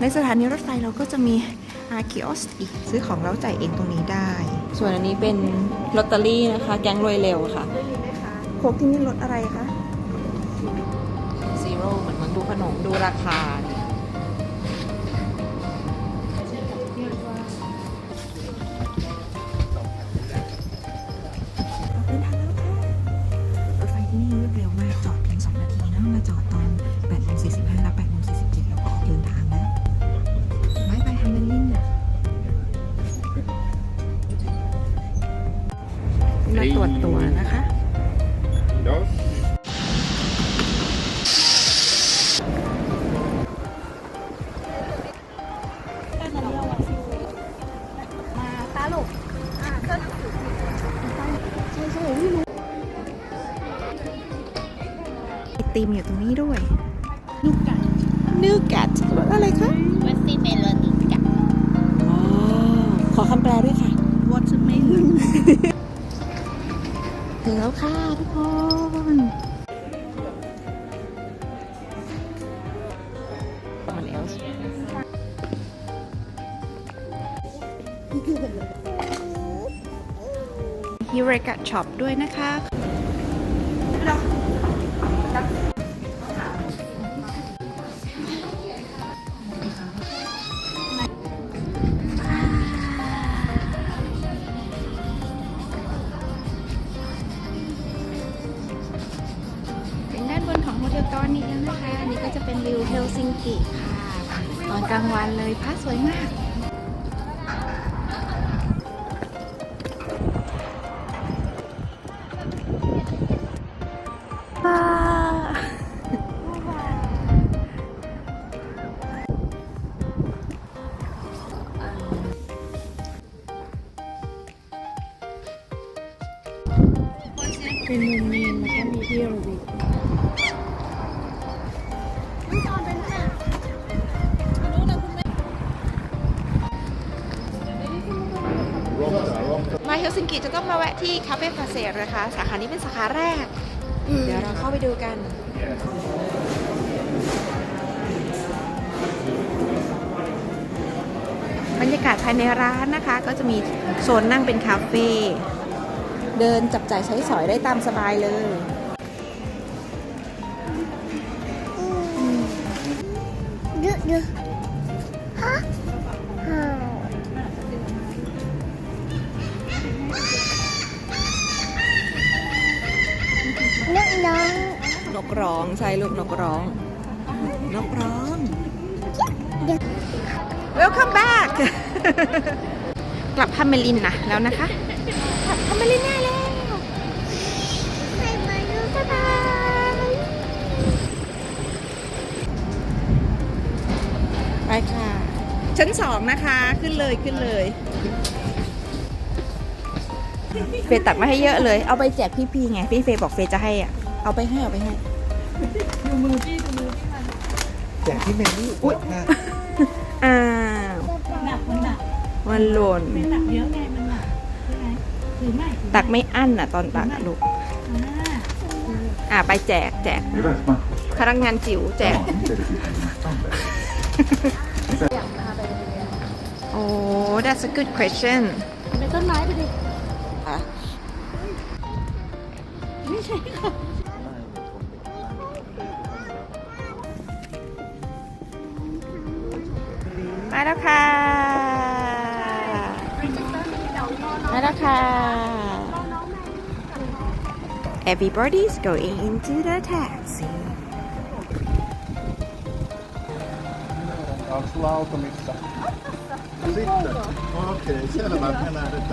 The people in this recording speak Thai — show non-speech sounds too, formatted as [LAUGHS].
ในสถานีรถไฟเราก็จะมีอาคิออสอีกซื้อของแล้วจ่ายเองตรงนี้ได้ ส่วนอันนี้เป็นลอตเตอรี่นะคะ แก๊งรวยเร็วค่ะโคกที่นี่ลดอะไรคะ ซีโร่เหมือนมันดูขนมดูราคาเนี่ย นะคะ Dos. ไอติมอยู่ตรงนี้ด้วยนูกัดนูกัดอะไรคะวัตซีเมลอนิกะอ๋อขอคำแปลด้วยค่ะ watermelon ถึงแล้วค่ะทุกคน Someone else. h i r e g a Shop ด้วยนะคะ เป็นวิวเฮลซิงกิค่ะ ตอนกลางวันเลยพระสวยมากเป็นมุมเมนแล้วก็มีที่ระวิ มาเฮลซิงกิจะต้องมาแวะที่คาเฟ่ฟาเซนะคะ สาขานี้เป็นสาขาแรก เดี๋ยวเราเข้าไปดูกัน บรรยากาศภายในร้านนะคะ ก็จะมีโซนนั่งเป็นคาเฟ่เดินจับจ่ายใช้สอยได้ตามสบายเลย เยอะเยอะฮะฮะนึกน้องนกร้องใช่ลูกนกร้อง นกร้อง Welcome back กลับฮัมเมลินนะแล้วนะคะ กลับฮัมเมลิน ไปค่ะ ชั้นสองนะคะขึ้นเลยขึ้นเลยเฟยตักมาให้เยอะเลย เอาไปแจกพี่ๆไง พี่เฟยบอกเฟยจะให้อะ เอาไปให้เอาไปให้แจกที่เมนูอุ๊ยค่ะอ้าวหนักมันหนักมันหล่นเป็นหนักเยอะไงมันหนักใช่ไหมหรือไม่ตักไม่อั้นอะ ตอนตักอะลูกอ่าอะไปแจกแจกพนักงานจิ๋วแจก [LAUGHS] โอ้ that's a good question เป็นต้นไม้ไปดิ อ่ะ ไม่ใช่ค่ะ มาแล้วค่ะ มาแล้วค่ะ Everybody's going into the taxi Onko sulla auto missä? Sitten. Okei, okay, selvä. Me lähdetään.